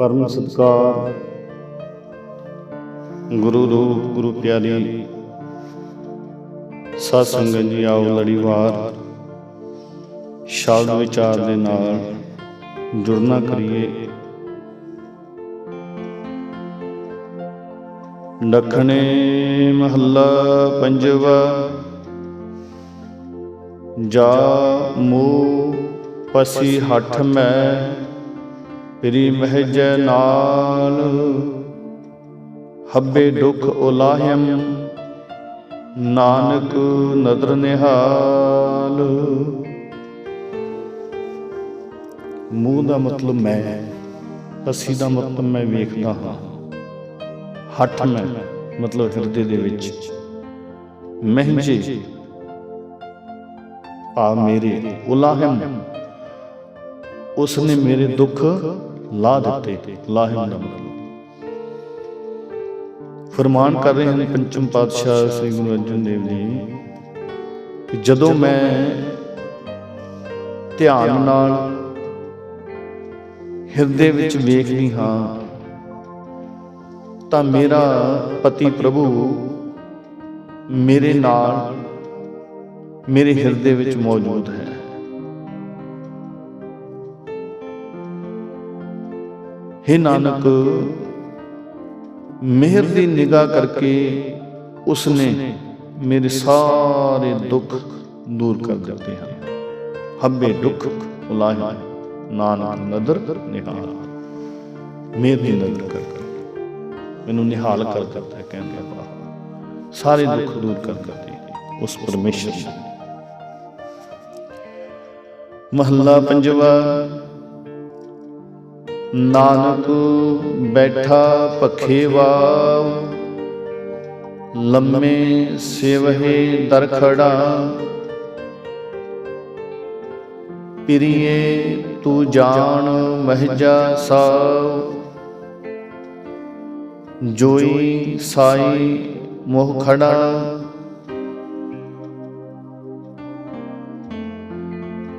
ਪਰਮ ਸਤਕਾਰ। ਗੁਰੂ ਰੂਪ, ਗੁਰੂ ਪਿਆਰੀ ਸਾਧ ਸੰਗਤ ਜੀ ਆਓ ਲੜੀਵਾਰ। ਸ਼ਬਦ ਵਿਚਾਰ ਦੇ ਨਾਲ ਜੁੜਨਾ ਕਰੀਏ। ਦੱਖਣੇ ਮਹੱਲਾ ਪੰਜਵਾ, ਜਾ ਮੂ ਪਸੀ ਹੱਠ ਮੈਂ ਤੇਰੀ ਮਹਿਜ ਨਾਲ ਹੱਬੇ ਦੁਖ ਉਲਾਹਿਮ ਨਾਨਕ ਨਦਰ ਨਿਹਾਲ। ਮੂੰਹ ਦਾ ਮਤਲਬ ਮੈਂ ਪਸੀ ਦਾ ਮਤਲਬ ਮੈਂ ਵੇਖਦਾ ਹਾਂ। ਹੱਠ ਮੈਂ, ਮਤਲਬ ਹਿਰਦੇ ਦੇ ਵਿੱਚ। ਮਹਿਜੇ, ਆ ਮੇਰੇ ਉਲਾਹਿਮ ਉਸਨੇ ਮੇਰੇ ਦੁੱਖ ਲਾ ਦਿੱਤੇ ਲਾਹਿਮ ਦਾ ਮਤਲਬ ਫਰਮਾਨ ਕਰ ਰਹੇ ਹਨ ਪੰਚਮ ਪਾਤਸ਼ਾਹ ਸ੍ਰੀ ਗੁਰੂ ਅਰਜਨ ਦੇਵ ਜੀ ਕਿ ਜਦੋਂ ਮੈਂ ਧਿਆਨ ਨਾਲ ਹਿਰਦੇ ਵਿੱਚ ਵੇਖਦੀ ਹਾਂ, ਤਾਂ ਮੇਰਾ ਪਤੀ ਪ੍ਰਭੂ ਮੇਰੇ ਨਾਲ ਮੇਰੇ ਹਿਰਦੇ ਵਿੱਚ ਮੌਜੂਦ ਹੈ। हे ਨਾਨਕ, ਮਿਹਰ ਦੀ ਨਿਗਾਹ ਕਰਕੇ ਉਸਨੇ ਮੇਰੇ ਸਾਰੇ ਦੁੱਖ ਦੂਰ ਕਰ ਦਿੱਤੇ ਹਨ। ਹੱਬੇ ਦੁੱਖ ਉਲਾਹਿ ਨਾਨਕ ਨਦਰ ਨਿਹਾਲ। ਮਿਹਰ ਦੀ ਨਜ਼ਰ ਕਰ। ਮੈਨੂੰ ਨਿਹਾਲ ਕਰ ਦਿੱਤਾ ਹੈ ਕਹਿੰਦੇ ਆ ਸਾਰੇ ਦੁੱਖ ਦੂਰ ਕਰ ਦਿੱਤੇ ਉਸ ਪਰਮੇਸ਼ਰ ਮਹੱਲਾ ਪੰਜਵਾ ਨਾਨਕ ਬੈਠਾ ਪਖੇ ਲੰਮੇ ਸੇਵਹੇ ਦਰ ਖੜਾ ਤੂੰ ਜਾਣ ਮਹਜਾ ਸਾਵ ਜੋਈ ਸਾਈ ਮੋਹ ਖੜਾ।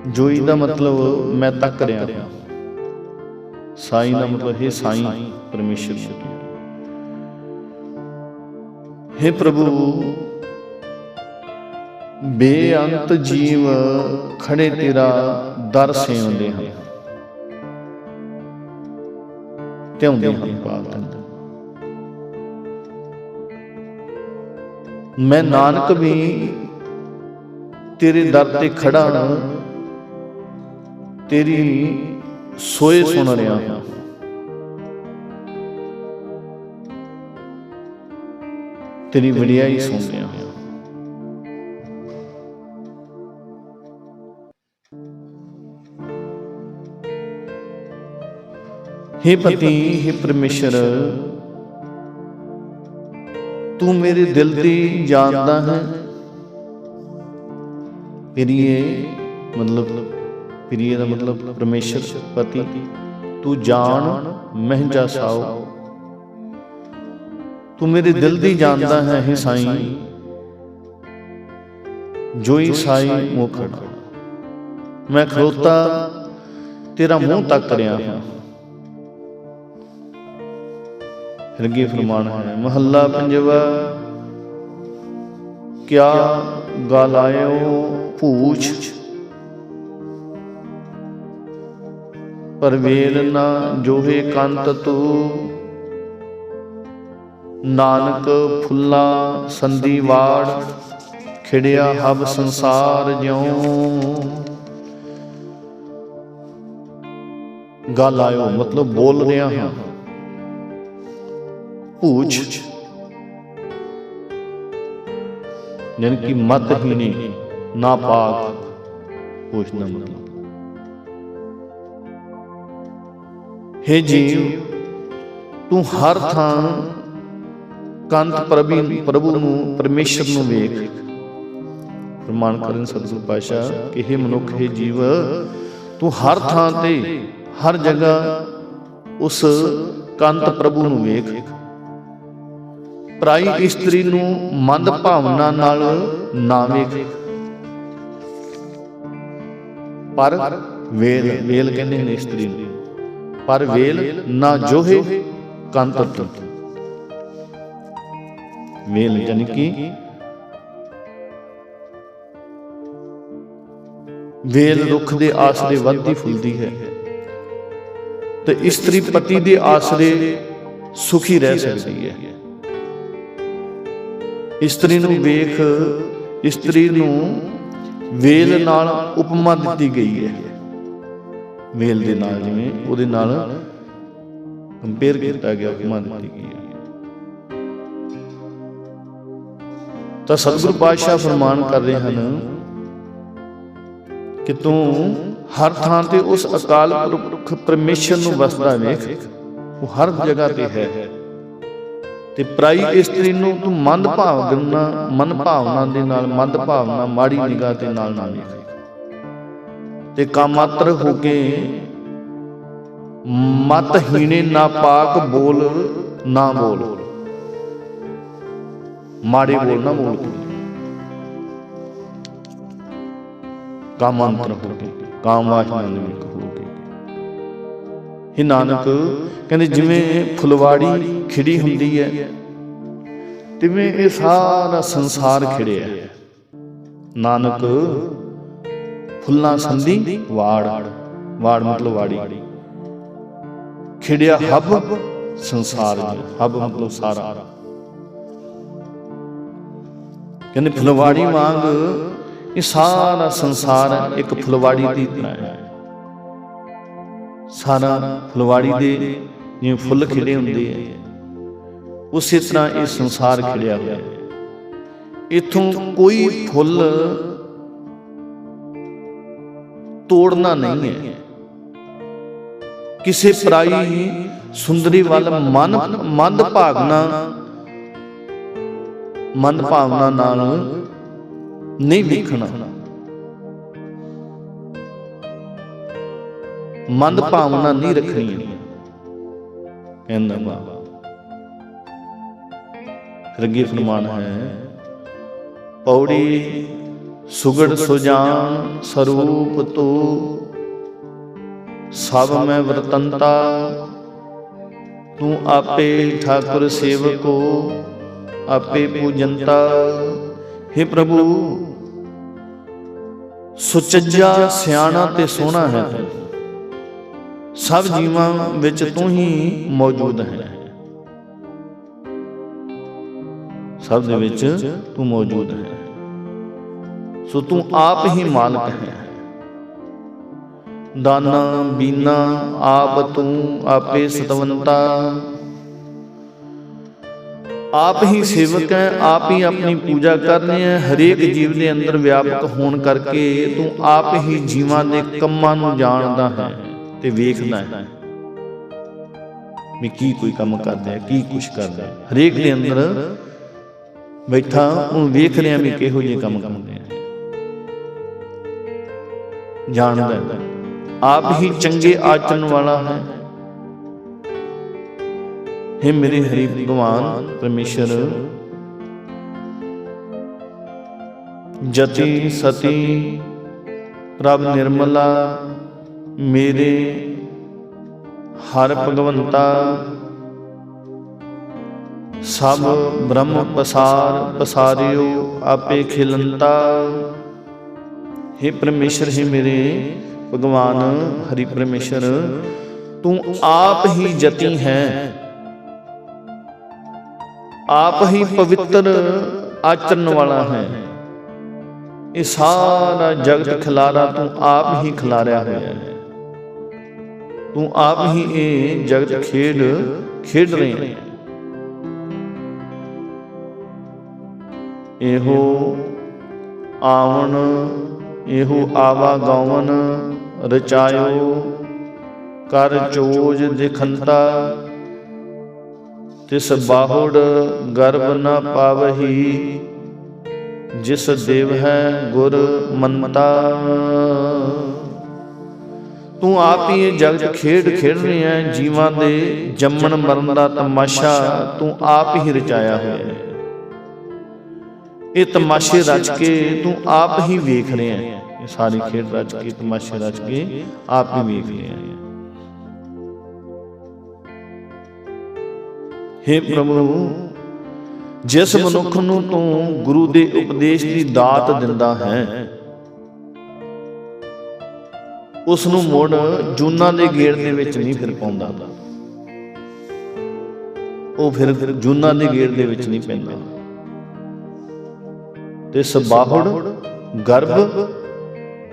ਜੋਈ ਦਾ ਮਤਲਬ ਮੈਂ ਤੱਕ ਰਿਹਾ। ਹਾਂ ਸਾਈ ਦਾ ਮਤਲਬ ਹੈ ਸਾਈ ਪਰਮੇਸ਼ਰ ਹੈ ਪ੍ਰਭੂ ਬੇਅੰਤ ਜੀਵ ਖੜੇ ਤੇਰਾ ਦਰ ਸੇਵਦੇ ਹਨ। ਹੁੰਦੇ ਹਨ ਬਾਤ ਮੈਂ ਨਾਨਕ ਵੀ ਤੇਰੇ ਦਰ ਤੇ ਖੜਾ ਹਾਂ। ਤੇਰੀ ਸੋਏ ਸੁਣ ਰਿਹਾ ਹਾਂ ਤੇਰੀ ਵਡਿਆਈ ਸੁਣ ਰਿਹਾ ਹਾਂ हे ਪਤੀ हे ਪਰਮੇਸ਼ਰ। ਤੂੰ ਮੇਰੇ ਦਿਲ ਦੀ ਜਾਣਦਾ ਹੈ। ਪ੍ਰਿਏ ਮਤਲਬ ਪ੍ਰਿਏ ਦਾ ਮਤਲਬ ਪਰਮੇਸ਼ਰ, ਪਤੀ। ਤੂੰ ਜਾਣ, ਮਹਿਜਾ ਸਾਓ। ਤੂੰ ਮੇਰੇ ਦਿਲ ਦੀ ਜਾਣਦਾ ਹੈ हे ਸਾਈਂ। ਜੋਈ ਸਾਈ ਮੁਖੜਾ ਮੈਂ ਖਲੋਤਾ ਤੇਰਾ ਮੂੰਹ ਤੱਕ ਰਿਹਾ ਹਾਂ ਫਿਰ ਫਰਮਾਨ ਹੈ ਮਹੱਲਾ ਪੰਜਵਾ, ਕਿਆ ਗਾਲਾਇਓ ਪੂਛ ਪਰਵੇਲ ਨਾ ਜੋਹੇ ਕੰਤ ਤੂ। ਨਾਨਕ ਫੁੱਲਾ ਸੰਦੀ ਵਾੜ, ਖਿੜਿਆ ਹਬ ਸੰਸਾਰ ਜਿਉ। ਗੱਲ ਆਇਓ, ਮਤਲਬ ਬੋਲ ਰਿਹਾ ਹਾਂ। ਪੂਛ। ਯਾਨੀ ਕਿ ਮਤ ਹੀ ਨਹੀਂ, ਨਾ ਪਾਕ ਪੂਛ ਦਾ ਮਤਲਬ ਹੈ ਜੀਵ, ਤੂੰ ਹਰ ਥਾਂ ਕੰਤ ਪ੍ਰਭੀ ਪ੍ਰਭੂ ਨੂੰ, ਪਰਮੇਸ਼ਰ ਨੂੰ ਵੇਖ। ਪ੍ਰਮਾਣ ਕਰਨ ਸਤਿਗੁਰ ਪਾਸ਼ਾ ਕਿ ਇਹ ਮਨੁੱਖ, ਹੈ ਜੀਵ, ਤੂੰ ਹਰ ਥਾਂ ਤੇ, ਹਰ ਜਗ੍ਹਾ ਉਸ ਕੰਤ ਪ੍ਰਭੂ ਨੂੰ ਵੇਖ। ਪ੍ਰਾਈ ਇਸਤਰੀ ਨੂੰ ਮੰਦ ਭਾਵਨਾ ਨਾਲ ਨਾ ਵੇਖ। ਪਰ ਵੇਲ ਵੇਲ ਕਹਿੰਦੇ ਨੇ ਇਸਤਰੀ ਨੂੰ। ਪਰ ਵੇਲ ਨਾ ਜੋਹੇ ਕੰਤ ਵੇਲ ਜਾਨੀ ਕਿ ਵੇਲ ਰੁੱਖ ਦੇ ਆਸਰੇ ਵੱਧਦੀ ਫੁੱਲਦੀ ਹੈ। ਤੇ ਇਸਤਰੀ ਪਤੀ ਦੇ ਆਸਰੇ ਸੁਖੀ ਰਹਿ ਸਕਦੀ ਹੈ। ਇਸਤਰੀ ਨੂੰ ਵੇਖ ਇਸਤਰੀ ਨੂੰ ਵੇਲ ਨਾਲ ਉਪਮਾ ਦਿੱਤੀ ਗਈ ਹੈ। ਵੇਲ ਦੇ ਨਾਲ ਜਿਵੇਂ ਉਹਦੇ ਨਾਲ ਕੰਪੇਅਰ ਕੀਤਾ ਗਿਆ ਉਪਮਾ ਦਿੱਤੀ ਗਈ ਹੈ। ਤਾਂ ਸਤਿਗੁਰੂ ਪਾਤਸ਼ਾਹ ਫਰਮਾਨ ਕਰ ਰਹੇ ਹਨ ਕਿ ਤੂੰ ਹਰ ਥਾਂ ਤੇ ਉਸ ਅਕਾਲ ਪੁਰਖ ਪਰਮੇਸ਼ਰ ਨੂੰ ਵਸਦਾ ਵੇਖ। ਉਹ ਹਰ ਜਗ੍ਹਾ ਤੇ ਹੈ। ਤੇ ਪ੍ਰਾਈ ਇਸਤਰੀ ਨੂੰ ਤੂੰ ਮੰਦ ਭਾਵਨਾ ਮਨ ਭਾਵਨਾ ਦੇ ਨਾਲ, ਮੰਦ ਭਾਵਨਾ, ਮਾੜੀ ਨਿਗਾਹ ਦੇ ਨਾਲ ਨਾ ਵੇਖ। ਤੇ ਕਾਮਾਤਰ ਹੋ ਕੇ ਮਤ ਹੀਣੇ ਨਾਪਾਕ ਬੋਲ, ਨਾ ਬੋਲ। ਮਾੜੇ ਬੋਲ, ਨਾ ਬੋਲ ਕਾਮਾਂਤਰ ਹੋ ਕੇ ਕਾਮ ਵਾਸਨਾ ਨਿਮਿਤ ਹੋ ਕੇ ਇਹ ਨਾਨਕ, ਕਹਿੰਦੇ ਜਿਵੇਂ ਫੁਲਵਾੜੀ ਖਿੜੀ ਹੁੰਦੀ ਹੈ, ਤਿਵੇਂ ਇਹ ਸਾਰਾ ਸੰਸਾਰ ਖਿੜਿਆ ਹੈ। ਨਾਨਕ ਫੁੱਲਾਂ ਸੰਧੀ ਵਾੜ ਵਾੜ ਮਤਲਬ ਵਾੜੀ। ਖਿੜਿਆ ਹੱਬ ਸੰਸਾਰ ਜੀ ਹੱਬ ਮਤਲਬ ਸਾਰਾ। ਕਹਿੰਦੇ ਫੁਲਵਾੜੀ ਵਾਂਗ ਇਹ ਸਾਰਾ ਸੰਸਾਰ ਇੱਕ ਫੁਲਵਾੜੀ ਦੀ ਤਰ੍ਹਾਂ ਹੈ। ਸਾਰਾ ਫੁਲਵਾੜੀ ਦੇ ਜਿਵੇਂ ਫੁੱਲ ਖਿੜੇ ਹੁੰਦੇ ਆ। ਉਸੇ ਤਰ੍ਹਾਂ ਇਹ ਸੰਸਾਰ ਖਿੜਿਆ ਹੋਇਆ ਇਥੋਂ ਕੋਈ ਫੁੱਲ ਤੋੜਨਾ ਨਹੀਂ ਹੈ। ਕਿਸੇ ਪਰਾਈ ਸੁੰਦਰੀ ਵੱਲ ਮਨ ਮੰਦ ਭਾਗਨਾ ਮਨ ਭਾਵਨਾ ਨਾਲ ਨਹੀਂ ਵੇਖਣਾ। ਮੰਦ ਭਾਵਨਾ ਨਹੀਂ ਰੱਖਣੀ ਕਹਿੰਦਾ ਬਾਬਾ ਫਿਰ ਅੱਗੇ ਫਰਮਾਨ ਹੈ ਪੌੜੀ ਸੁਗੜ ਸੁਜਾਨ ਸਰੂਪ ਤੋ। ਸਭ ਮੈਂ ਵਰਤੰਤਾ। ਤੂੰ ਆਪੇ ਠਾਕੁਰ ਸੇਵਕੋ ਆਪੇ ਪੂਜੰਤਾ। हे ਪ੍ਰਭੂ ਸੁਚੱਜਾ ਸਿਆਣਾ ਤੇ ਸੋਹਣਾ ਹੈ। ਸਭ ਜੀਵਾਂ ਵਿੱਚ ਤੂੰ ਹੀ ਮੌਜੂਦ ਹੈ। ਸਭ ਦੇ ਵਿੱਚ ਤੂੰ ਮੌਜੂਦ ਹੈ। ਸੋ ਤੂੰ ਆਪ ਹੀ ਮਾਲਕ ਹੈ। ਦਾਨਾ ਬੀਨਾ ਆਪ ਤੂੰ ਆਪੇ ਸਤਵੰਤਾ। ਆਪ ਹੀ ਸੇਵਕ ਹੈ ਆਪ ਹੀ ਆਪਣੀ ਪੂਜਾ ਕਰਨੀ ਹੈ। ਹਰੇਕ ਜੀਵ ਦੇ ਅੰਦਰ ਵਿਆਪਕ ਹੋਣ ਕਰਕੇ ਤੂੰ ਆਪ ਹੀ ਜੀਵਾਂ ਦੇ ਕੰਮਾਂ ਨੂੰ ਜਾਣਦਾ ਹੈ ਤੇ ਵੇਖਦਾ ਹੈ ਵੀ ਕੀ ਕੋਈ ਕੰਮ ਕਰਦਾ ਹੈ ਕੀ ਕੁਛ ਕਰਦਾ ਹੈ। ਹਰੇਕ ਦੇ ਅੰਦਰ ਬੈਠਾ ਉਹ ਵੇਖ ਰਿਹਾ ਵੀ ਕਿਹੋ ਜਿਹੇ ਕੰਮ ਕਰਦੇ ਜਾਣਦਾ ਹੈ। ਆਪ ਹੀ ਚੰਗੇ ਆਚਰਨ ਵਾਲਾ ਹੈ। हे ਮੇਰੇ ਹਰੀ ਭਗਵਾਨ ਪਰਮੇਸ਼ਰ। ਜਤੀ ਸਤੀ ਪ੍ਰਭ ਨਿਰਮਲਾ ਮੇਰੇ ਹਰ ਭਗਵੰਤਾ। ਸਭ ਬ੍ਰਹਮ ਪਸਾਰ ਪਸਾਰਿਓ ਆਪੇ ਖਿਲੰਤਾ हे ਪਰਮੇਸ਼ਰ, ਹੀ ਮੇਰੇ ਭਗਵਾਨ, ਹਰੀ ਪਰਮੇਸ਼ਰ, ਤੂੰ ਆਪ ਹੀ ਜਤੀ ਹੈ। ਆਪ ਹੀ ਪਵਿੱਤਰ ਆਚਰਨ ਵਾਲਾ ਹੈ। ਇਹ ਸਾਰਾ ਜਗਤ ਖਿਲਾਰਾ ਤੂੰ ਆਪ ਹੀ ਖਿਲਾਰਿਆ ਹੋਇਆ ਹੈ। ਤੂੰ ਆਪ ਹੀ ਇਹ ਜਗਤ ਖੇਡ ਖੇਡ ਰਹੇ ਹੈ। ਇਹੋ ਆਵਣ ਇਹੋ ਆਵਾ ਗਾਵਨ ਰਚਾਇਓ, ਕਰ ਚੋਜ ਦਿਖੰਤਾ। ਤਿਸ ਬਾਹੁੜ ਗਰਭ ਨ ਪਾਵਹੀ, ਜਿਸ ਦੇਵ ਹੈ ਗੁਰ ਮੰਤਾ। ਤੂੰ ਆਪ ਹੀ ਇਹ ਜਗਤ ਖੇਡ ਖੇਡ ਰਿਹਾ ਹੈ ਜੀਵਾਂ ਦੇ, ਜੰਮਣ ਮਰਨ ਦਾ ਤਮਾਸ਼ਾ ਤੂੰ ਆਪ ਹੀ ਰਚਾਇਆ ਹੋਇਆ ਹੈ। ਇਹ ਤਮਾਸ਼ੇ ਰਚ ਕੇ ਤੂੰ ਆਪ ਹੀ ਵੇਖ ਰਿਹਾ ਹੈ ਇਹ ਸਾਰੀ ਖੇਡ ਰਚ ਕੇ ਤਮਾਸ਼ੇ ਰਚ ਕੇ ਆਪ ਹੀ ਵੇਖ ਰਿਹਾ ਹੈ हे ਪ੍ਰਭੂ ਜਿਸ ਮਨੁੱਖ ਨੂੰ ਤੂੰ ਗੁਰੂ ਦੇ ਉਪਦੇਸ਼ ਦੀ ਦਾਤ ਦਿੰਦਾ ਹੈ। ਉਸ ਨੂੰ ਮੁੜ ਜੂਨਾ ਦੇ ਗੇੜ ਦੇ ਵਿੱਚ ਨਹੀਂ ਫਿਰ ਪਾਉਂਦਾ। ਉਹ ਫਿਰ ਜੂਨਾ ਦੇ ਗੇੜ ਦੇ ਵਿੱਚ ਨਹੀਂ ਪੈਂਦਾ। ਤੇ ਸਬਾਹੜ ਗਰਭ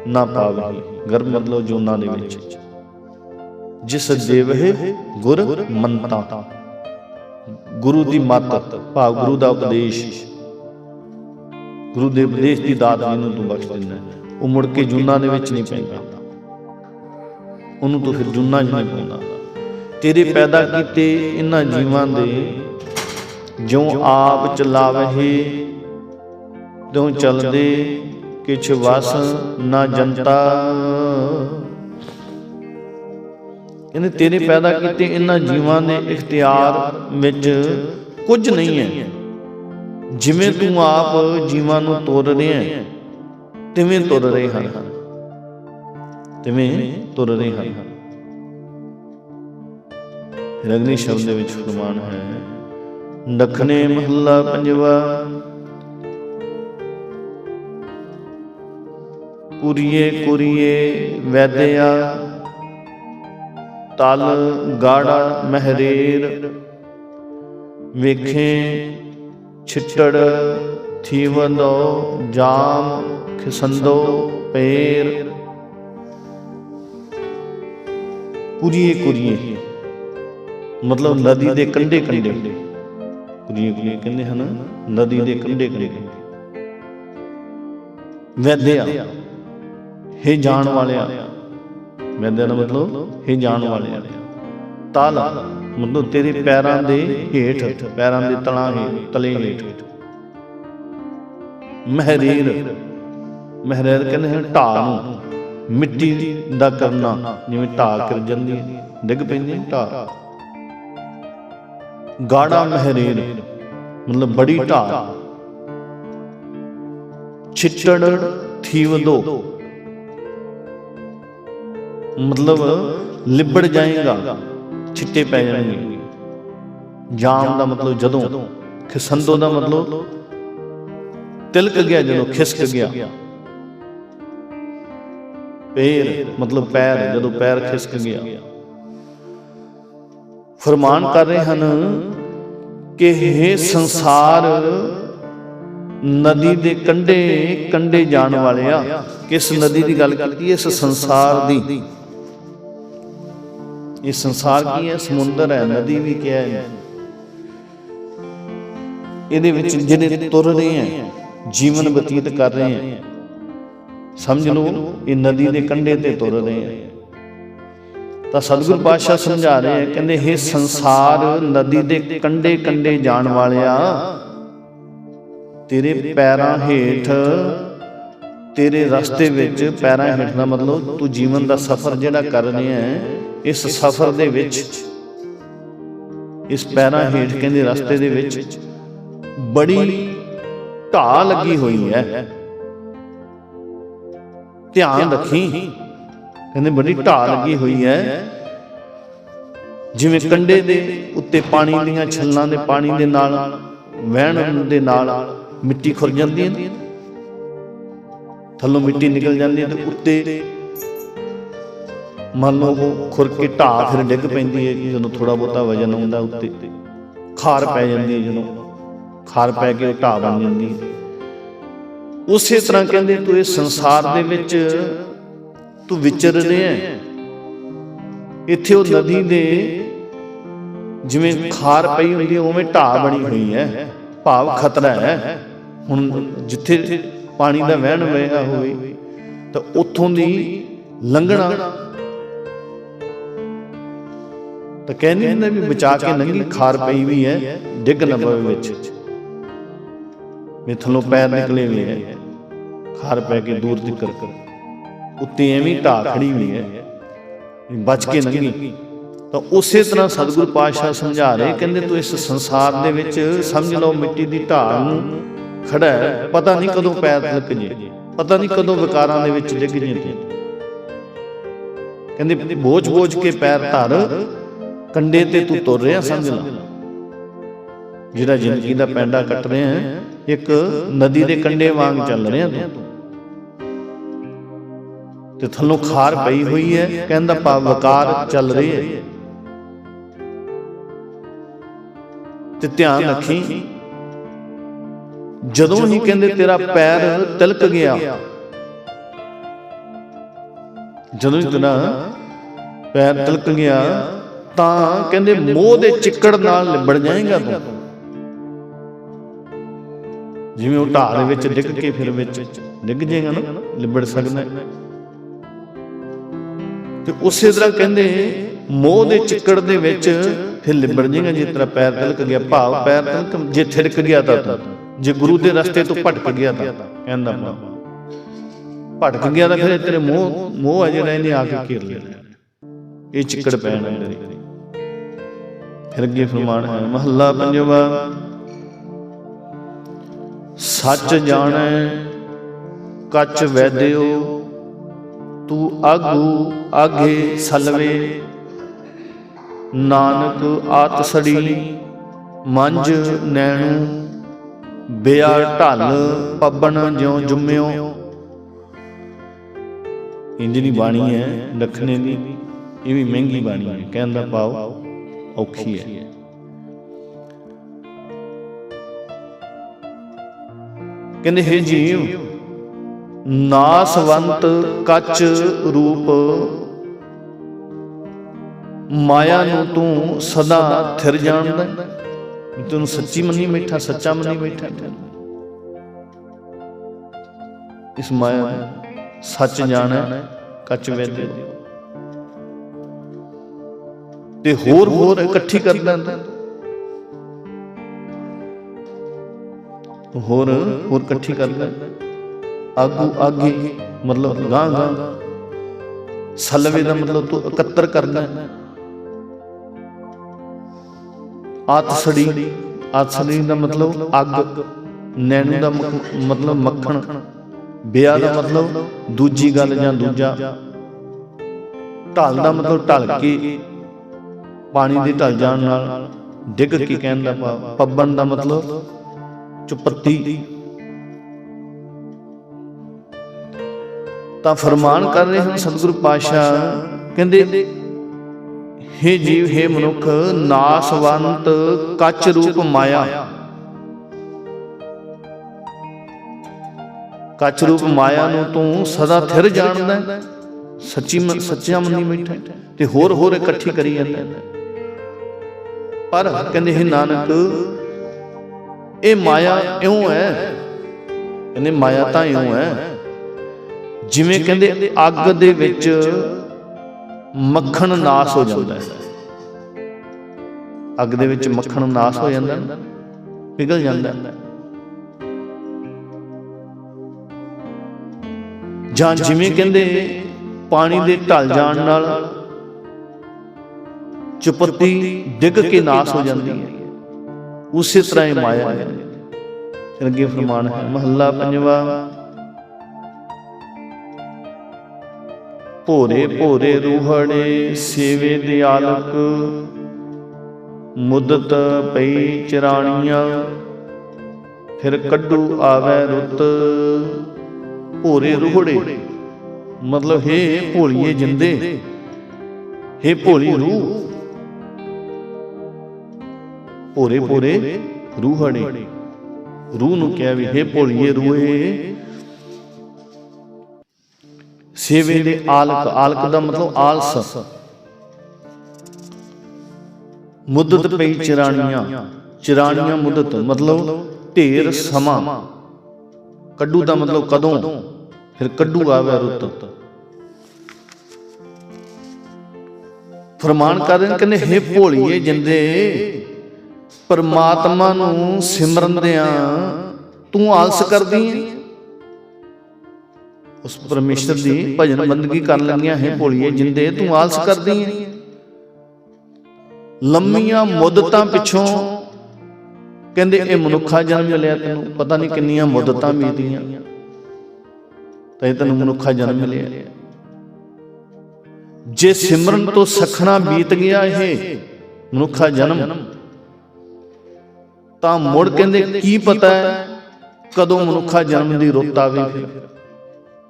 ਨਾ ਪਾਵੇ ਗਰਭ ਮਤਲਬ ਜੂਨਾ ਦੇ ਵਿੱਚ। ਜਿਸ ਦੇਵਹਿ ਗੁਰ ਮੰਤਾ। ਗੁਰੂ ਦੀ ਮੱਤ, ਭਾਵ ਗੁਰੂ ਦਾ ਉਪਦੇਸ਼। ਗੁਰੂ ਦੇ ਉਪਦੇਸ਼ ਦੀ ਦਾਤ ਜਿਹਨੂੰ ਤੂੰ ਬਖਸ਼ ਦਿੰਦਾ ਉਹ ਮੁੜ ਕੇ ਜੂਨਾ ਦੇ ਵਿੱਚ ਨਹੀਂ ਪੈਂਦਾ। ਉਹਨੂੰ ਤੂੰ ਫਿਰ ਜੂਨਾ 'ਚ ਨਹੀਂ ਪਾਉਂਦਾ ਤੇਰੇ ਪੈਦਾ ਕੀਤੇ ਇਹਨਾਂ ਜੀਵਾਂ ਦੇ ਜਿਉ ਆਪ ਚਲਾਵਹਿ, ਤਿਉ ਚੱਲਦੇ ਕਿਛ ਵਸ ਨਾ ਜਨਤਾ। ਕਹਿੰਦੇ ਤੇਰੇ ਪੈਦਾ ਕੀਤੇ ਇਹਨਾਂ ਜੀਵਾਂ ਦੇ ਇਖਤਿਆਰ ਵਿੱਚ ਕੁਝ ਨਹੀਂ ਹੈ। ਜਿਵੇਂ ਤੂੰ ਆਪ ਜੀਵਾਂ ਨੂੰ ਤੋਰ ਰਿਹਾ ਹੈ। ਤਿਵੇਂ ਤੁਰ ਰਹੇ ਹਨ ਤਿਵੇਂ ਤੁਰ ਰਹੇ ਹਨ ਅਗਲੇ ਸ਼ਬਦ ਦੇ ਵਿੱਚ ਫਰਮਾਨ ਹੈ ਨਖਨੇ ਮਹੱਲਾ ਪੰਜਵਾ। ਕੁਰੀਏ ਕੁਰੀਏ, ਵੈਦਿਆ, ਤਲ, ਗਾੜਾ, ਮਹਿਰੇਰ, ਵੇਖੇ, ਛਿੱਟੜ, ਥੀਵੰਦੋ, ਜਾਮ, ਖਿਸੰਦੋ, ਪੇਰ। ਕੁਰੀਏ ਕੁਰੀਏ। ਮਤਲਬ ਨਦੀ ਦੇ ਕੰਢੇ ਕੰਢੇ। ਕੁਰੀਏ ਕੁਰੀਏ ਕਹਿੰਦੇ ਹਨ, ਨਦੀ ਦੇ ਕੰਢੇ ਕੰਢੇ। ਵੈਦਿਆ। ਹੈ ਜਾਣ ਵਾਲਿਆ। ਵੈਦਿਆ ਦਾ ਮਤਲਬ ਹੈ ਜਾਣ ਵਾਲਿਆ। ਤਲ, ਮਤਲਬ ਤੇਰੇ ਪੈਰਾਂ ਦੇ ਹੇਠ, ਪੈਰਾਂ ਦੇ ਤਲਾਂ ਹੇਠ ਤਲੇ ਹੇਠ। ਮਹਿਰੀਰ ਮਹਿਰੀਰ ਕਹਿੰਦੇ ਹਨ ਢਾਹ ਨੂੰ, ਮਿੱਟੀ ਦਾ ਕਰਨਾ, ਜਿਵੇਂ ਢਾਹ ਕਰ ਜਾਂਦੀ ਡਿੱਗ ਪੈਂਦੀ ਹੈ ਢਾਹ। ਗਾੜਾ ਮਹਿਰੀਰ, ਮਤਲਬ ਬੜੀ ਢਾਹ। ਛਿੱਟੜ ਥੀਵਦੋ। ਮਤਲਬ ਲਿਬੜ ਜਾਏਗਾ, ਛਿੱਟੇ ਪੈ ਜਾਣਗੇ। ਜਾਮ ਦਾ ਮਤਲਬ ਜਦੋਂ ਖਿਸੰਦੋ ਦਾ ਮਤਲਬ ਤਿਲਕ ਗਿਆ, ਜਦੋਂ ਖਿਸਕ ਗਿਆ। ਪੈਰ, ਮਤਲਬ ਪੈਰ, ਜਦੋਂ ਪੈਰ ਖਿਸਕ ਗਿਆ। ਫਰਮਾਨ ਕਰ ਰਹੇ ਹਨ ਕਿ ਇਹ ਸੰਸਾਰ, ਨਦੀ ਦੇ ਕੰਢੇ ਕੰਢੇ ਜਾਣ ਵਾਲਿਆ, ਕਿਸ ਨਦੀ ਦੀ ਗੱਲ ਕੀਤੀ? ਇਸ ਸੰਸਾਰ ਦੀ। ਇਹ ਸੰਸਾਰ ਕੀ ਹੈ? ਸਮੁੰਦਰ ਹੈ, ਨਦੀ ਵੀ ਕਿਹਾ ਹੈ। ਇਹਦੇ ਵਿੱਚ ਜਿਹੜੇ ਤੁਰ ਰਹੇ ਹੈ, ਜੀਵਨ ਬਤੀਤ ਕਰ ਰਹੇ ਹੈ। ਸਮਝ ਲਓ, ਇਹ ਨਦੀ ਦੇ ਕੰਢੇ ਤੇ ਤੁਰ ਰਹੇ ਹੈ। ਤਾਂ ਸਤਿਗੁਰ ਪਾਤਸ਼ਾਹ ਸਮਝਾ ਰਹੇ ਹੈ, ਕਹਿੰਦੇ ਇਹ ਸੰਸਾਰ, ਨਦੀ ਦੇ ਕੰਢੇ ਕੰਢੇ ਜਾਣ ਵਾਲਿਆ, ਤੇਰੇ ਪੈਰਾਂ ਹੇਠ, ਤੇਰੇ ਰਸਤੇ ਵਿੱਚ ਪੈਰਾਂ ਹੇਠ ਦਾ ਮਤਲਬ ਤੂੰ ਜੀਵਨ ਦਾ ਸਫ਼ਰ ਜਿਹੜਾ ਕਰ ਰਿਹਾ ਹੈ ਇਸ ਸਫ਼ਰ ਦੇ ਵਿੱਚ ਇਸ ਪੈਰਾਂ ਹੇਠ ਕਹਿੰਦੇ ਰਸਤੇ ਦੇ ਵਿੱਚ ਬੜੀ ਢਾਹ ਲੱਗੀ ਹੋਈ ਹੈ। ਧਿਆਨ ਰੱਖੀ। ਕਹਿੰਦੇ ਬੜੀ ਢਾਹ ਲੱਗੀ ਹੋਈ ਹੈ। ਜਿਵੇਂ ਕੰਡੇ ਦੇ ਉੱਤੇ ਪਾਣੀ ਦੀਆਂ ਛੱਲਾਂ ਦੇ ਪਾਣੀ ਦੇ ਨਾਲ ਵਹਿਣ ਦੇ ਨਾਲ ਮਿੱਟੀ ਖੁਰ ਜਾਂਦੀ ਹੈ। ਥੱਲੋਂ ਮਿੱਟੀ ਨਿਕਲ ਜਾਂਦੀ ਹੈ ਤੇ ਉੱਤੇ ਮੰਨ ਲਓ ਉਹ ਖੁਰ ਕੇ ਢਾਹ ਫਿਰ ਡਿੱਗ ਪੈਂਦੀ ਹੈ ਜਦੋਂ ਥੋੜਾ ਬਹੁਤਾ ਵਜਨ ਆਉਂਦਾ ਉੱਤੇ। ਖਾਰ ਪੈ ਜਾਂਦੀ ਹੈ ਜਦੋਂ। ਖਾਰ ਪੈ ਕੇ ਉਹ ਢਾਹ ਬਣ ਜਾਂਦੀ ਹੈ ਉਸੇ ਤਰ੍ਹਾਂ ਕਹਿੰਦੇ, ਤੂੰ ਇਸ ਸੰਸਾਰ ਦੇ ਵਿੱਚ ਤੂੰ ਵਿਚਰ ਰਿਹਾ ਹੈ ਇੱਥੇ ਉਹ ਨਦੀ ਦੇ ਜਿਵੇਂ ਖਾਰ ਪਈ ਹੁੰਦੀ ਹੈ ਉਵੇਂ ਢਾਹ ਬਣੀ ਹੋਈ ਹੈ ਭਾਵ ਖਤਰਾ ਹੈ ਹੁਣ ਜਿੱਥੇ ਪਾਣੀ ਦਾ ਵਹਿਣ ਵਹਿਆ ਹੋਵੇ, ਤਾਂ ਉੱਥੋਂ ਦੀ ਲੰਘਣਾ ਤਾਂ ਕਹਿੰਦੇ ਨੇ ਵੀ ਬਚਾ ਕੇ ਲੰਘੀ ਖਾਰ ਪਈ ਵੀ ਹੈ, ਡਿੱਗ ਨਾ ਪਵੇ ਵਿੱਚ। ਮਿੱਥਲੋਂ ਪੈਰ ਨਿਕਲੇ ਹੋਏ ਹੈ, ਖਾਰ ਪੈ ਕੇ ਦੂਰ ਤੱਕ ਉੱਤੇ ਐਵੇਂ ਢਾਹ ਖੜੀ ਹੋਈ ਹੈ ਬਚ ਕੇ ਲੰਘੀ ਤਾਂ ਉਸੇ ਤਰ੍ਹਾਂ ਸਤਿਗੁਰੂ ਪਾਤਸ਼ਾਹ ਸਮਝਾ ਰਹੇ, ਕਹਿੰਦੇ ਤੂੰ ਇਸ ਸੰਸਾਰ ਦੇ ਵਿੱਚ ਸਮਝ ਲਓ ਮਿੱਟੀ ਦੀ ਢਾਲ ਨੂੰ ਖੜਾ ਹੈ, ਪਤਾ ਨਹੀਂ ਕਦੋਂ ਪੈਰ ਤਿਲਕ ਜੇ, ਪਤਾ ਨਹੀਂ ਕਦੋਂ ਵਿਕਾਰਾਂ ਦੇ ਵਿੱਚ ਡਿੱਗ ਜੇ ਕਹਿੰਦੇ ਬੋਝ ਬੋਝ ਕੇ ਪੈਰ ਧਰ ਕੰਡੇ ਤੇ ਤੂੰ ਤੁਰ ਰਿਹਾ ਸਮਝ ਲੈ। ਜਿਹੜਾ ਜ਼ਿੰਦਗੀ ਦਾ ਪੈਂਡਾ ਕੱਟ ਰਿਹਾ ਹੈ ਇੱਕ ਨਦੀ ਦੇ ਕੰਢੇ ਵਾਂਗ ਚੱਲ ਰਿਹਾ ਤੂੰ। ਤੇ। ਥੱਲੋਂ ਖਾਰ ਪਈ ਹੋਈ ਹੈ ਕਹਿੰਦਾ ਭਾਵ ਵਕਾਰ ਚੱਲ ਰਹੀ ਹੈ। ਤੇ ਧਿਆਨ ਰੱਖੀ ਜਦੋਂ ਹੀ ਕਹਿੰਦੇ ਤੇਰਾ ਪੈਰ ਤਿਲਕ ਗਿਆ। ਜਦੋਂ ਹੀ ਤੇਰਾ ਪੈਰ ਤਿਲਕ ਗਿਆ ਤਾਂ ਕਹਿੰਦੇ ਮੋਹ ਦੇ ਚਿੱਕੜ ਨਾਲ ਲਿਬੜ ਜਾਏਗਾ ਤੂੰ। ਜਿਵੇਂ ਉਹ ਢਾਲ ਦੇ ਵਿੱਚ ਡਿੱਗ ਕੇ ਫਿਰ ਵਿੱਚ ਡਿੱਗ ਜਾਏਗਾ ਨਾ ਲਿਬੜ ਸਕਦਾ ਹੈ। ਤੇ ਉਸੇ ਤਰ੍ਹਾਂ ਕਹਿੰਦੇ ਮੋਹ ਦੇ ਚਿੱਕੜ ਦੇ ਵਿੱਚ ਫਿਰ ਲਿਬੜ ਜਾਏਗਾ ਜੇ ਤੇਰਾ ਪੈਰ ਤਿਲਕ ਗਿਆ, ਭਾਵ ਪੈਰ ਤਿਲਕ ਜੇ ਥਿੜਕ ਗਿਆ ਤਾਂ ਤੂੰ, ਜੇ ਗੁਰੂ ਦੇ ਰਸਤੇ ਤੋਂ ਭਟਕ ਗਿਆ ਤਾਂ, ਕਹਿੰਦਾ ਭਾਵ ਭਟਕ ਗਿਆ ਤਾਂ ਫਿਰ ਤੇਰੇ ਮੋਹ ਮੋਹ ਆ ਜਿਹੜਾ ਇਹਨੇ ਆ ਕੇ ਘੇਰ ਲਿਆ। ਇਹ ਚਿੱਕੜ ਪੈਣਾ ਤੇਰੇ ਫਿਰ ਅੱਗੇ ਫਰਮਾਨ ਹੈ, ਮਹੱਲਾ ਪੰਜਵਾ। ਸੱਚ ਜਾਣੈ, ਕੱਚ ਵੈਦਿਓ, ਤੂੰ ਆਗੂ ਆਗੇ ਸਲਵੇ। ਨਾਨਕ ਆਤ ਸੜੀ ਮੰਜ ਨੈਣੂ। ਬਿਆ ਢਲ ਪੱਬਣ ਜਿਉ ਜੁੰਮਿਓ। ਇੰਜ ਦੀ ਬਾਣੀ ਹੈ, ਦੱਖਣੇ ਦੀ, ਇਹ ਵੀ ਮਹਿੰਗੀ ਬਾਣੀ ਹੈ, ਕਹਿਣ ਦਾ ਔਖੀ ਹੈ। ਕਹਿੰਦੇ, ਹੈ ਜੀਵ, ਨਾਸਵੰਤ ਕੱਚ ਰੂਪ ਮਾਇਆ ਨੂੰ ਤੂੰ ਸਦਾ ਥਿਰ ਜਾਣਦਾ ਤੈਨੂੰ ਸੱਚੀ ਮੰਨੀ ਬੈਠਾ, ਸੱਚਾ ਮੰਨੀ ਬੈਠਾ। ਇਸ ਮਾਇਆ ਨੂੰ ਸੱਚ ਜਾਣੈ, ਕੱਚ ਵੇਦੇ ਤੇ ਹੋਰ ਹੋਰ ਇਕੱਠੀ ਕਰ ਲੈਂਦਾ ਹੋਰ ਹੋਰ ਇਕੱਠੀ ਕਰ ਲੈਂਦਾ ਆਗੂ ਆਗੇ ਮਤਲਬ ਗਾਂ ਗਾਂ। ਸਲਵੇ ਦਾ ਮਤਲਬ ਤੂੰ ਇਕੱਤਰ ਕਰਨਾ। ਆਤ ਸੜੀ ਆਤ ਸੜੀ ਦਾ ਮਤਲਬ ਅੱਗ। ਨੈਣੂ ਦਾ ਮਤਲਬ ਮੱਖਣ। ਵਿਆਹ ਦਾ ਮਤਲਬ ਦੂਜੀ ਗੱਲ ਜਾਂ ਦੂਜਾ। ਢਲ ਦਾ ਮਤਲਬ ਢਲ ਕੇ। ਪਾਣੀ ਦੇ ਢਲ ਜਾਣ ਨਾਲ ਡਿੱਗ ਕੇ ਕਹਿਣ ਦਾ ਪੱਬਣ ਦਾ ਮਤਲਬ ਚੁਪੱਤੀ। ਤਾਂ ਫਰਮਾਨ ਕਰ ਰਹੇ ਹਨ ਸਤਿਗੁਰੂ ਪਾਤਸ਼ਾਹ ਕਹਿੰਦੇ ਹੇ ਜੀਵ ਹੇ ਮਨੁੱਖ ਨਾਸਵੰਤ ਕੱਚ ਰੂਪ ਮਾਇਆ। ਕੱਚ ਰੂਪ ਮਾਇਆ ਨੂੰ ਤੂੰ ਸਦਾ ਥਿਰ ਜਾਣਦਾ। ਸੱਚੀ ਸੱਚਾ ਮੰਨੀ ਬੈਠਾ ਤੇ ਹੋਰ ਹੋਰ ਇਕੱਠੀ ਕਰੀ ਜਾਂਦਾ। ਪਰ ਕਹਿੰਦੇ ਹੈ ਨਾਨਕ, ਇਹ ਮਾਇਆ ਇਉਂ ਹੈ। ਕਹਿੰਦੇ ਮਾਇਆ ਤਾਂ ਇਉਂ ਹੈ। ਜਿਵੇਂ ਕਹਿੰਦੇ ਅੱਗ ਦੇ ਵਿੱਚ ਮੱਖਣ ਨਾਸ ਹੋ ਜਾਂਦਾ ਹੈ। ਅੱਗ ਦੇ ਵਿੱਚ ਮੱਖਣ ਨਾਸ ਹੋ ਜਾਂਦਾ ਪਿਘਲ ਜਾਂਦਾ ਜਾਂ ਜਿਵੇਂ ਕਹਿੰਦੇ ਪਾਣੀ ਦੇ ਢਲ ਜਾਣ ਨਾਲ ਚੁਪੱਤੀ ਡਿੱਗ ਕੇ ਨਾਸ ਹੋ ਜਾਂਦੀ ਹੈ। ਉਸੇ ਤਰ੍ਹਾਂ ਹੀ ਮਾਇਆ ਹੈ। ਫਿਰ ਅੱਗੇ ਫਰਮਾਨ ਹੈ ਮਹੱਲਾ ਪੰਜਵਾ। ਭੋਰੇ ਭੋਰੇ ਰੂਹੜੇ ਸੇਵੇ ਦਿਆਲਕ ਮੁਦਤ ਪਈ ਚਰਾਣੀਆਂ। ਫਿਰ ਕੱਢੂ ਆਵੇ ਰੁੱਤ। ਭੋਰੇ ਰੂਹੜੇ। ਮਤਲਬ ਹੈ ਭੋਲੀਏ ਜਿੰਦੇ। ਹੈ ਭੋਲੀ ਰੂਹ। ਭੋਰੇ ਭੋਰੇ ਰੂਹੜੇ ਰੂਹ ਨੂੰ ਕਿਹਾ ਵੀ ਹੈ ਭੋਲੀਏ ਰੂਹੇ। ਸੇਵੇ ਦੇ ਆਲਕ ਆਲਕ ਦਾ ਮਤਲਬ ਆਲਸ। ਮੁੱਦਤ ਪਈ ਚਰਾਣੀਆਂ। ਚਰਾਣੀਆਂ। ਮੁੱਦਤ ਮਤਲਬ ਢੇਰ ਸਮਾਂ। ਕੱਢੂ ਦਾ ਮਤਲਬ ਕਦੋਂ? ਫਿਰ ਕੱਢੂ ਆਵੇ ਰੁੱਤ। ਫਰਮਾਨ ਕਰ ਰਹੇ ਨੇ ਕਹਿੰਦੇ ਹੇ ਭੋਲੀਏ ਜਿੰਦੇ। ਪਰਮਾਤਮਾ ਨੂੰ ਸਿਮਰਨਦਿਆਂ ਤੂੰ ਆਲਸ ਕਰਦੀ ਹੈ ਉਸ ਪਰਮੇਸ਼ਰ ਦੀ ਭਜਨ ਬੰਦਗੀ ਕਰਨ ਲੱਗੀਆਂ, ਹੈ ਭੋਲੀਏ, ਜਿੰਦੇ ਤੂੰ ਆਲਸ ਕਰਦੀ ਹੈ ਲੰਮੀਆਂ ਮੁੱਦਤਾਂ ਪਿੱਛੋਂ ਕਹਿੰਦੇ, ਇਹ ਮਨੁੱਖਾ ਜਨਮ ਮਿਲਿਆ ਤੈਨੂੰ, ਪਤਾ ਨਹੀਂ ਕਿੰਨੀਆਂ ਮੁੱਦਤਾਂ ਬੀਤੀਆਂ। ਤਾਂ ਤੈਨੂੰ ਮਨੁੱਖਾ ਜਨਮ ਮਿਲਿਆ। ਜੇ ਸਿਮਰਨ ਤੋਂ ਸਖਣਾ ਬੀਤ ਗਿਆ ਇਹ, ਮਨੁੱਖਾ ਜਨਮ ਤਾਂ ਮੁੜ ਕਹਿੰਦੇ ਕੀ ਪਤਾ ਹੈ? ਕਦੋਂ ਮਨੁੱਖਾ ਜਨਮ ਦੀ ਰੁੱਤ ਆਵੇ ਫਿਰ?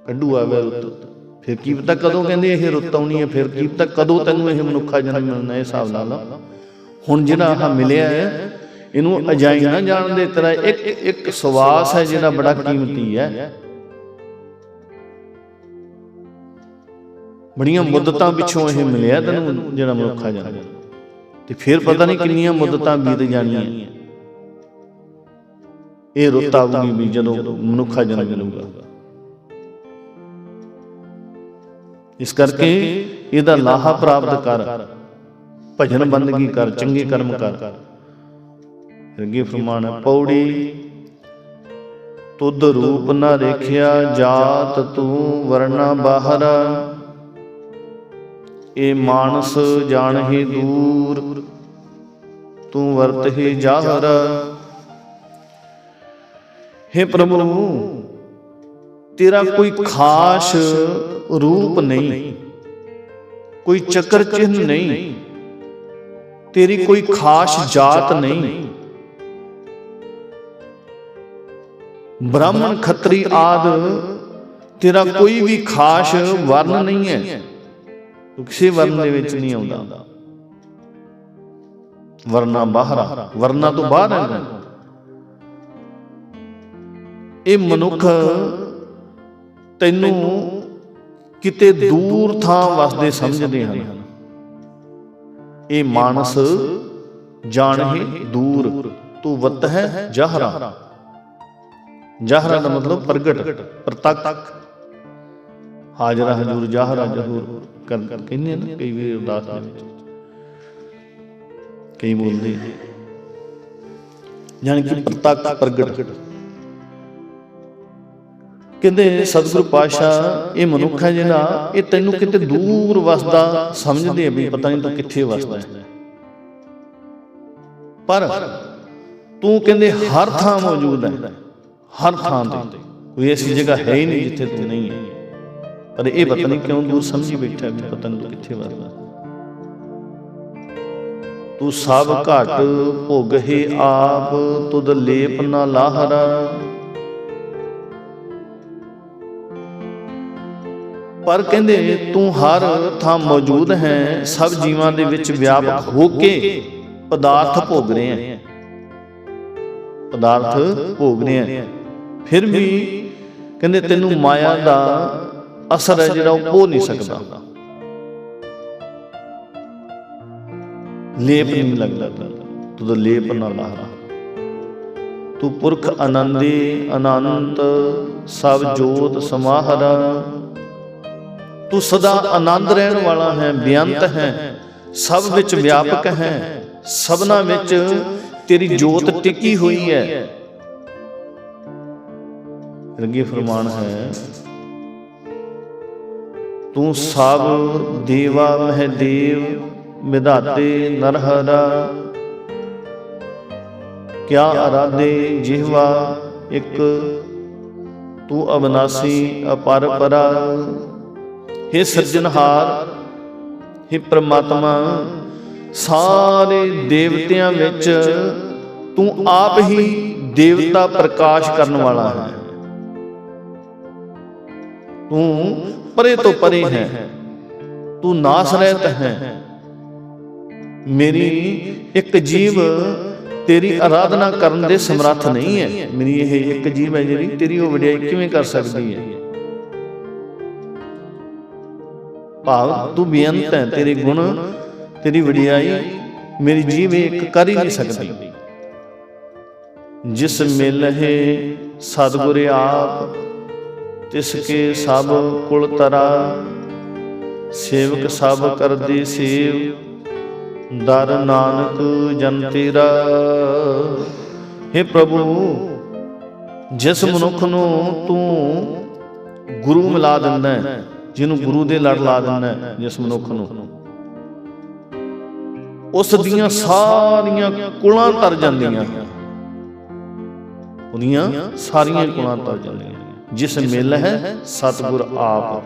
ਕੱਢੂ ਆਵੇ ਰੁੱਤ। ਫਿਰ ਕੀ ਪਤਾ ਕਦੋਂ ਕਹਿੰਦੇ ਇਹ ਰੁੱਤ ਆਉਣੀ ਹੈ? ਫਿਰ ਕੀ ਪਤਾ ਕਦੋਂ ਤੈਨੂੰ ਇਹ ਮਨੁੱਖਾ ਜਨਮ ਮਿਲਣਾ ਹੈ? ਹਿਸਾਬ ਨਾਲ ਹੁਣ ਜਿਹੜਾ ਆਹ ਮਿਲਿਆ ਹੈ ਇਹਨੂੰ ਅਜਾਈ ਨਾ ਜਾਣ ਦੇ ਤੇਰਾ ਇੱਕ ਇੱਕ ਸਵਾਸ ਹੈ ਜਿਹੜਾ ਬੜਾ ਕੀਮਤੀ ਹੈ। ਬੜੀਆਂ ਮੁੱਦਤਾਂ ਪਿੱਛੋਂ ਇਹ ਮਿਲਿਆ ਤੈਨੂੰ ਜਿਹੜਾ ਮਨੁੱਖਾ ਜਨਮ ਤੇ ਫਿਰ ਪਤਾ ਨਹੀਂ ਕਿੰਨੀਆਂ ਮੁੱਦਤਾਂ ਬੀਤ ਜਾਣੀਆਂ। ਇਹ ਰੁੱਤ ਆਊਗੀ ਵੀ ਜਦੋਂ ਮਨੁੱਖਾ ਜਨਮ ਮਿਲੂਗਾ ਇਸ ਕਰਕੇ ਇਹਦਾ ਲਾਹਾ ਪ੍ਰਾਪਤ ਕਰ, ਭਜਨ ਬੰਦਗੀ ਕਰ, ਚੰਗੇ ਕਰਮ ਕਰ। ਅੱਗੇ ਫਰਮਾਨ, ਪੌੜੀ, ਤੁਧ ਰੂਪ ਨਾ ਦੇਖਿਆ ਜਾਤ ਤੂੰ ਵਰਨਾ ਬਾਹਰ। ਇਹ ਮਾਨਸ ਜਾਣਹਿ ਦੂਰ, ਤੂੰ ਵਰਤਹਿ ਜਾਹਰ। हे ਪ੍ਰਭੂ, ਤੇਰਾ ਕੋਈ ਖਾਸ ਰੂਪ ਨਹੀਂ, ਕੋਈ ਚੱਕਰ ਚਿੰਨ ਨਹੀਂ, ਤੇਰੀ ਕੋਈ ਖਾਸ ਜਾਤ ਨਹੀਂ। ਬ੍ਰਾਹਮਣ ਖੱਤਰੀ ਆਦ, ਤੇਰਾ ਕੋਈ ਵੀ ਖਾਸ ਵਰਨ ਨਹੀਂ ਹੈ ਤੂੰ ਕਿਸੇ ਵਰਨ ਦੇ ਵਿੱਚ ਨਹੀਂ ਆਉਂਦਾ। ਵਰਨਾ ਬਾਹਰ ਵਰਨਾ ਤੋਂ ਬਾਹਰ ਹੈ ਇਹ ਮਨੁੱਖ ਤੈਨੂੰ ਕਿਤੇ ਦੂਰ ਥਾਂ ਵਸਦੇ ਸਮਝਦੇ ਹਨ। ਇਹ ਮਾਨਸ ਜਾਣਹਿ ਦੂਰ ਤੂੰ ਵਤ ਹੈ ਜਹਰਾ। ਜਹਰਾ। ਦਾ ਮਤਲਬ ਪ੍ਰਗਟ ਪ੍ਰਤੱਖ। ਹਾਜ਼ਰਾ ਹਜ਼ੂਰ ਜਹਰਾ ਜਹੂਰ ਕਹਿੰਦੇ ਨੇ ਕਈ ਵਾਰ ਉਦਾਸ ਦੇ ਵਿੱਚ। ਕਈ ਬੋਲਦੇ ਜਾਣੀ ਕਿ ਪ੍ਰਤੱਖ ਪ੍ਰਗਟ। ਕਹਿੰਦੇ ਸਤਿਗੁਰੂ ਪਾਤਸ਼ਾਹ, ਇਹ ਮਨੁੱਖ ਹੈ ਜਿਹੜਾ ਇਹ ਤੈਨੂੰ ਕਿਤੇ ਦੂਰ ਵਸਦਾ, ਸਮਝਦੇ ਆ ਵੀ ਪਤਾ ਨਹੀਂ ਤੂੰ ਕਿੱਥੇ ਵਸਦਾ ਹੈ। ਪਰ ਤੂੰ ਕਹਿੰਦੇ ਹਰ ਥਾਂ ਮੌਜੂਦ ਹੈ, ਹਰ ਥਾਂ ਤੇ। ਕੋਈ ਐਸੀ ਜਗ੍ਹਾ ਹੈ ਹੀ ਨਹੀਂ ਜਿੱਥੇ ਤੂੰ ਨਹੀਂ ਹੈ। ਪਰ ਇਹ ਪਤਾ ਨਹੀਂ ਕਿਉਂ ਦੂਰ ਸਮਝੀ ਬੈਠਾ ਵੀ ਪਤਾ ਨਹੀਂ ਤੂੰ ਕਿੱਥੇ ਵਸਦਾ। ਤੂੰ ਸਭ ਘਟ ਭੋਗ ਹੀ ਆਪ, ਤੁਧ ਲੇਪ ਨਾ ਲਾਹਰਾ। ਪਰ ਕਹਿੰਦੇ ਤੂੰ ਹਰ ਥਾਂ ਮੌਜੂਦ ਹੈ, ਸਭ ਜੀਵਾਂ ਦੇ ਵਿੱਚ ਵਿਆਪਕ ਹੋ ਕੇ ਪਦਾਰਥ ਭੋਗ ਰਹੇ ਹੈ। ਪਦਾਰਥ ਭੋਗ ਰਹੇ ਹੈ। ਫਿਰ ਵੀ ਕਹਿੰਦੇ ਤੈਨੂੰ ਮਾਇਆ ਦਾ ਅਸਰ ਹੈ ਜਿਹੜਾ ਉਹ ਪੋ ਨਹੀਂ ਸਕਦਾ। ਲੇਪ ਨਹੀਂ ਲੱਗਦਾ। ਤੂੰ ਤਾਂ ਲੇਪ ਨਾ ਲਾਹਰਾ ਤੂੰ ਪੁਰਖ ਆਨੰਦੀ, ਅਨੰਤ, ਸਭ ਜੋਤ ਸਮਾਹਰਾ ਤੂੰ ਸਦਾ ਆਨੰਦ ਰਹਿਣ ਵਾਲਾ ਹੈ ਬੇਅੰਤ ਹੈ। ਸਭ ਵਿੱਚ ਵਿਆਪਕ ਹੈ। ਸਭਨਾ ਵਿੱਚ ਤੇਰੀ ਜੋਤ ਟਿਕੀ ਹੋਈ ਹੈ। ਰੰਗੀ ਫਰਮਾਨ ਹੈ ਤੂੰ ਸਭ ਦੇਵਾ ਮਹਦੇਵ ਵਿਧਾਤੇ ਨਰਹਰਾ। ਕਿਆ ਅਰਾਧੇ ਜਿਹਵਾ ਇੱਕ ਤੂੰ ਅਬਨਾਸੀ ਅਪਰ ਪਰਾ। हे ਸਿਰਜਣਹਾਰ हे ਪ੍ਰਮਾਤਮਾ, ਸਾਰੇ ਦੇਵਤਿਆਂ ਵਿੱਚ ਤੂੰ ਆਪ ਹੀ ਦੇਵਤਾ ਪ੍ਰਕਾਸ਼ ਕਰਨ ਵਾਲਾ ਹੈ। ਤੂੰ ਪਰੇ ਤੋਂ ਪਰੇ ਹੈ। ਤੂੰ ਨਾਸ ਰਹਿਤ ਹੈ। ਮੇਰੀ ਇੱਕ ਜੀਵ ਤੇਰੀ ਆਰਾਧਨਾ ਕਰਨ ਦੇ ਸਮਰੱਥ ਨਹੀਂ ਹੈ। ਮੇਰੀ ਇਹ ਇੱਕ ਜੀਵ ਹੈ ਜਿਹੜੀ ਤੇਰੀ ਉਹ ਵਡਿਆਈ ਕਿਵੇਂ ਕਰ ਸਕਦੀ ਹੈ? ਭਾਵ ਤੂੰ ਬੇਅੰਤ ਹੈ ਤੇਰੇ ਗੁਣ ਤੇਰੀ ਵਡਿਆਈ ਮੇਰੀ ਜੀਵ ਇੱਕ ਕਰ ਹੀ ਨਹੀਂ ਸਕਦੀ। ਜਿਸ ਮਿਲ ਹੈ ਸਤਿਗੁਰ ਆਪ ਤਿਸ ਕੇ ਸਭ ਕੁਲ ਤਰਾ। ਸੇਵਕ ਸਭ ਕਰਦੀ ਸੇਵ। ਦਰ ਨਾਨਕ ਜਨ ਤੇਰਾ। हे ਪ੍ਰਭੂ ਜਿਸ ਮਨੁੱਖ ਨੂੰ ਤੂੰ ਗੁਰੂ ਮਿਲਾ ਦਿੰਦਾ ਹੈ। ਜਿਹਨੂੰ ਗੁਰੂ ਦੇ ਲੜ ਲਾ ਦਿੰਦਾ ਜਿਸ ਮਨੁੱਖ ਨੂੰ। ਉਸ ਦੀਆਂ ਸਾਰੀਆਂ ਕੁਲਾਂ ਤਰ ਜਾਂਦੀਆਂ। ਉਹਦੀਆਂ ਸਾਰੀਆਂ ਕੁਲਾਂ ਤਰ ਜਾਂਦੀਆਂ। ਜਿਸ ਮਿਲ ਹੈ ਸਤਿਗੁਰ ਆਪ।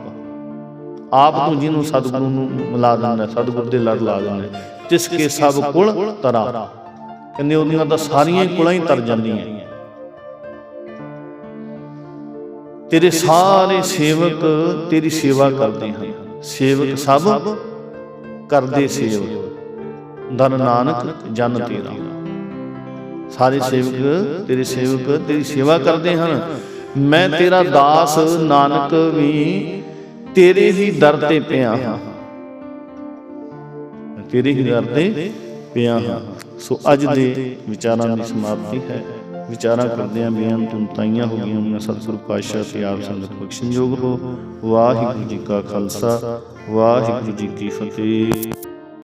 ਆਪ। ਨੂੰ ਜਿਹਨੂੰ ਸਤਿਗੁਰੂ ਨੂੰ ਮਿਲਾ ਦਿੰਦਾ ਸਤਿਗੁਰ ਦੇ ਲੜ ਲਾ ਦਿੰਦਾ ਤਿਸ ਕੇ ਸਭ ਕੁਲ ਤਰਾ। ਕਹਿੰਦੇ ਉਹਦੀਆਂ ਤਾਂ ਸਾਰੀਆਂ ਕੁਲਾਂ ਹੀ ਤਰ ਜਾਂਦੀਆਂ। ਤੇਰੇ ਸਾਰੇ ਸੇਵਕ ਤੇਰੀ ਸੇਵਾ ਕਰਦੇ ਹਨ। ਸੇਵਕ ਸਭ ਕਰਦੇ ਸੇਵ ਧਨ ਨਾਨਕ, ਜਨ ਤੇਰਾ। ਸਾਰੇ ਸੇਵਕ ਤੇਰੇ ਸੇਵਕ ਤੇਰੀ ਸੇਵਾ ਕਰਦੇ ਹਨ। ਮੈਂ ਤੇਰਾ ਦਾਸ ਨਾਨਕ ਵੀ ਤੇਰੇ ਹੀ ਦਰ ਤੇ ਪਿਆ ਹਾਂ। ਤੇਰੇ ਹੀ ਦਰ ਤੇ ਪਿਆ ਹਾਂ। ਸੋ ਅੱਜ ਦੇ ਵਿਚਾਰਾਂ ਦੀ ਸਮਾਪਤੀ ਹੈ। ਵਿਚਾਰਾਂ ਕਰਦਿਆਂ ਬੇਅੰਤ ਤੁੰਤਾਈਆਂ ਹੋ ਗਈਆਂ ਉਹਨਾਂ ਸਤਿਗੁਰੂ ਪਾਤਸ਼ਾਹ ਤੇ ਆਪ ਸੰਗਤ ਬਖਸ਼ਣਯੋਗ ਹੋ। ਵਾਹਿਗੁਰੂ ਜੀ ਕਾ ਖਾਲਸਾ, ਵਾਹਿਗੁਰੂ ਜੀ ਕੀ ਫਤਿਹ।